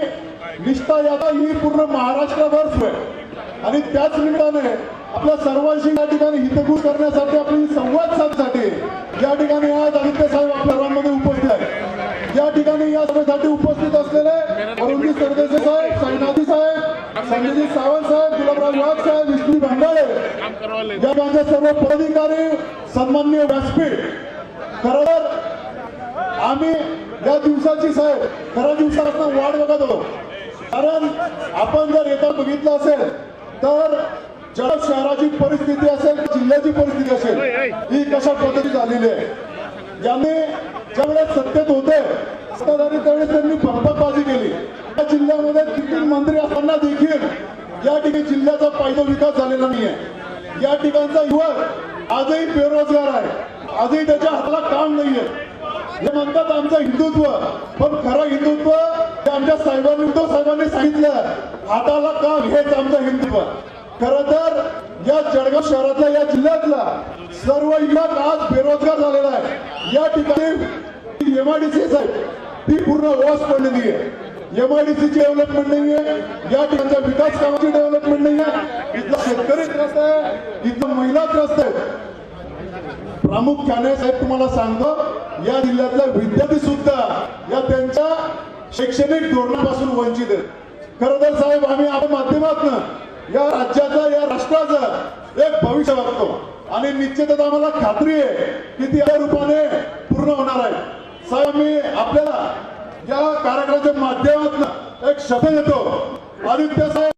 निष्ठा पूर्ण महाराष्ट्रभर सुरू आहे. आणि त्याच निमित्ताने आपल्या सर्वांशी या ठिकाणी हितगुज करण्यासाठी आपली संवाद साधण्यासाठी या ठिकाणी आज आदित्य साहेब आपल्या सर्वांमध्ये उपस्थित आहेत. या ठिकाणी या सभेसाठी उपस्थित असलेले अरुणजी सरदेसे साहेब साईनाथी साहेब संजयजी सावंत साहेब गुलाबराव वाघ साहेब विष्णू भांडाळे. या माझ्या सर्व पदाधिकारी सन्माननीय व्यासपीठ खरं तर आम्ही या दिवसाची साहेब खऱ्या दिवसापासून वाट बघत होतो. कारण आपण जर येता बघितलं असेल तर जळ शहराची परिस्थिती असेल जिल्ह्याची परिस्थिती असेल ही कशा पद्धती झालेली आहे? ज्यांनी ज्यावेळेस सत्तेत होते सत्ताधारी त्यावेळेस त्यांनी बंबकबाजी केली. या जिल्ह्यामध्ये किती मंत्री असताना देखील या ठिकाणी जिल्ह्याचा पायदा विकास झालेला नाहीये. या ठिकाणचा युवक आजही बेरोजगार आहे. आजही त्याच्या हाताला काम नाहीये. हे म्हणतात आमचं हिंदुत्व. पण खरं हिंदुत्व आमच्या साहेबांनी उद्धव साहेबांनी सांगितलं हाताला का हेच आमचं हिंदुत्व. खर तर या जळगाव शहरातला या जिल्ह्यातला सर्व युवक आज बेरोजगार झालेला आहे. या ठिकाणी एमआयडीसी साहेब ती पूर्ण वॉश पडलेली आहे एमआयडीसीची डेव्हलपमेंट नाहीये. या ठिकाणच्या विकास कामाची डेव्हलपमेंट नाहीये. इथला शेतकरी त्रस्त आहे. इथला महिला त्रस्त आहे. प्रामुख्याने साहेब तुम्हाला सांगतो या जिल्ह्यातल्या विद्यार्थी सुद्धा या त्यांच्या शैक्षणिक धोरणापासून वंचित आहेत. खरं तर साहेब आम्ही आपल्या माध्यमातून या राज्याचा या राष्ट्राचं एक भविष्य बघतो. आणि निश्चितच आम्हाला खात्री आहे की ती या रूपाने पूर्ण होणार आहे. साहेब मी आपल्याला या कार्यक्रमाच्या माध्यमातून एक शब्द देतो. आदित्य साहेब